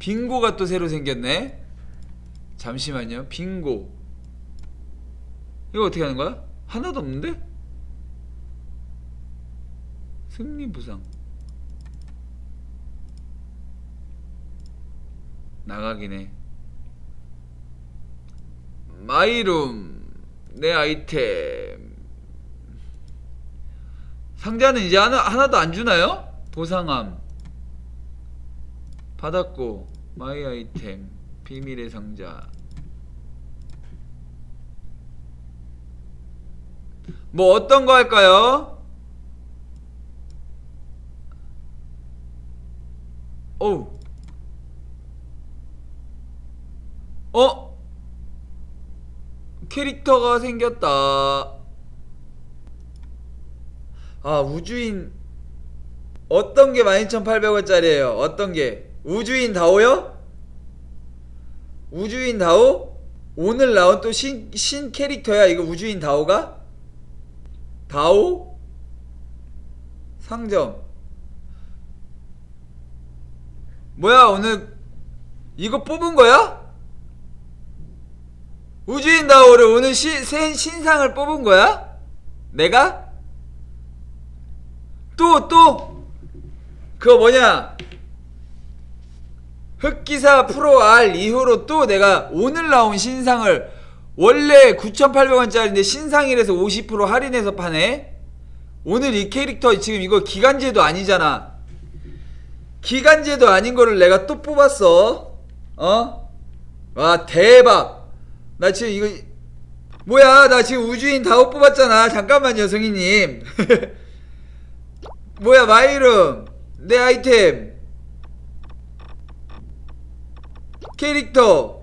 빙고가 또 새로 생겼네. 잠시만요. 빙고. 이거 어떻게 하는 거야? 하나도 없는데? 승리 부상. 나가긴 해. 마이룸 내 아이템 상자는 이제 하나, 하나도 안 주나요? 보상함 받았고 마이 아이템 비밀의 상자 뭐 어떤 거 할까요? 어우 어? 캐릭터가 생겼다. 아, 우주인 어떤 게 12,800원짜리예요? 어떤 게? 우주인 다오요? 우주인 다오? 오늘 나온 또 신, 신 캐릭터야, 이거 우주인 다오가? 다오? 상점. 뭐야, 오늘 이거 뽑은 거야? 우주인 다오를 오늘 시, 새 신상을 뽑은 거야? 내가? 또, 또! 그거 뭐냐? 흑기사 프로 R 이후로 또 내가 오늘 나온 신상을 원래 9,800원짜리인데 신상이라서 50% 할인해서 파네? 오늘 이 캐릭터 지금 이거 기간제도 아니잖아. 기간제도 아닌 거를 내가 또 뽑았어. 어? 와, 대박! 나 지금 이거 뭐야 나 지금 우주인 다옷 뽑았잖아 잠깐만요 성희님 뭐야 마이름 내 아이템 캐릭터.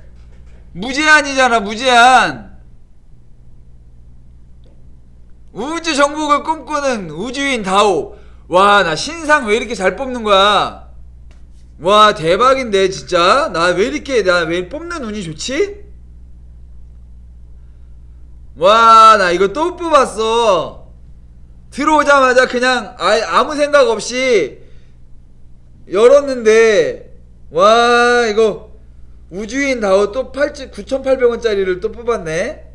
무제한이잖아 무제한. 우주 정복을 꿈꾸는 우주인 다오. 와 나 신상 왜 이렇게 잘 뽑는 거야? 와 대박인데 진짜. 나 왜 이렇게 나 왜 뽑는 운이 좋지? 와, 나 이거 또 뽑았어. 들어오자마자 그냥 아, 아무 생각 없이 열었는데, 와, 이거 우주인 다오 또 9,800원짜리를 또 뽑았네?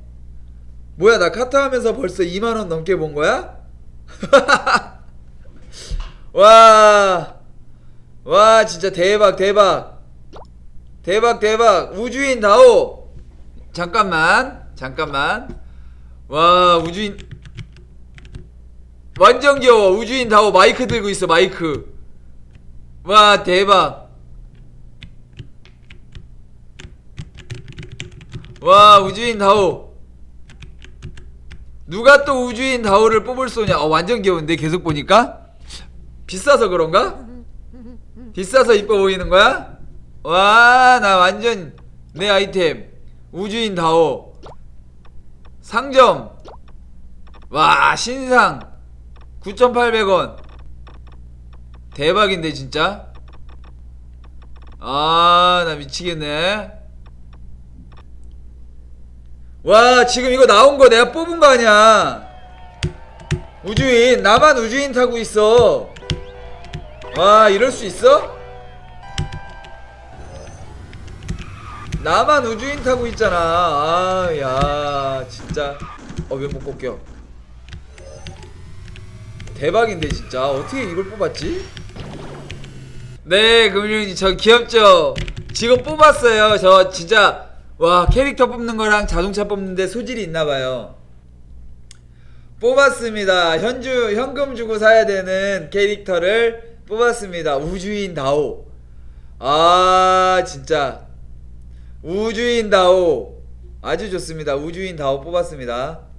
뭐야, 나 카트 하면서 벌써 2만 원 넘게 본 거야? 와, 와, 진짜 대박, 대박. 대박, 대박. 우주인 다오. 잠깐만, 잠깐만. 와 우주인 완전 귀여워 우주인 다오 마이크 들고 있어 마이크 와 대박 와 우주인 다오. 누가 또 우주인 다오를 뽑을 쏘냐? 어 완전 귀여운데 계속 보니까? 비싸서 그런가? 비싸서 이뻐 보이는 거야? 와 나 완전 내 아이템. 우주인 다오. 상점. 와 신상. 9,800원. 대박인데 진짜? 아 나 미치겠네 와 지금 이거 나온 거 내가 뽑은 거 아니야 우주인 나만 우주인 타고 있어 와 이럴 수 있어? 나만 우주인 타고 있잖아. 아, 야, 진짜. 어, 왜못 뽑겨? 대박인데, 진짜. 어떻게 이걸 뽑았지? 네, 금융이 저 귀엽죠? 지금 뽑았어요. 저 진짜, 와, 캐릭터 뽑는 거랑 자동차 뽑는데 소질이 있나봐요. 뽑았습니다. 현주, 현금 주고 사야 되는 캐릭터를 뽑았습니다. 우주인 다오. 아, 진짜. 우주인 다오 아주 좋습니다. 우주인 다오 뽑았습니다.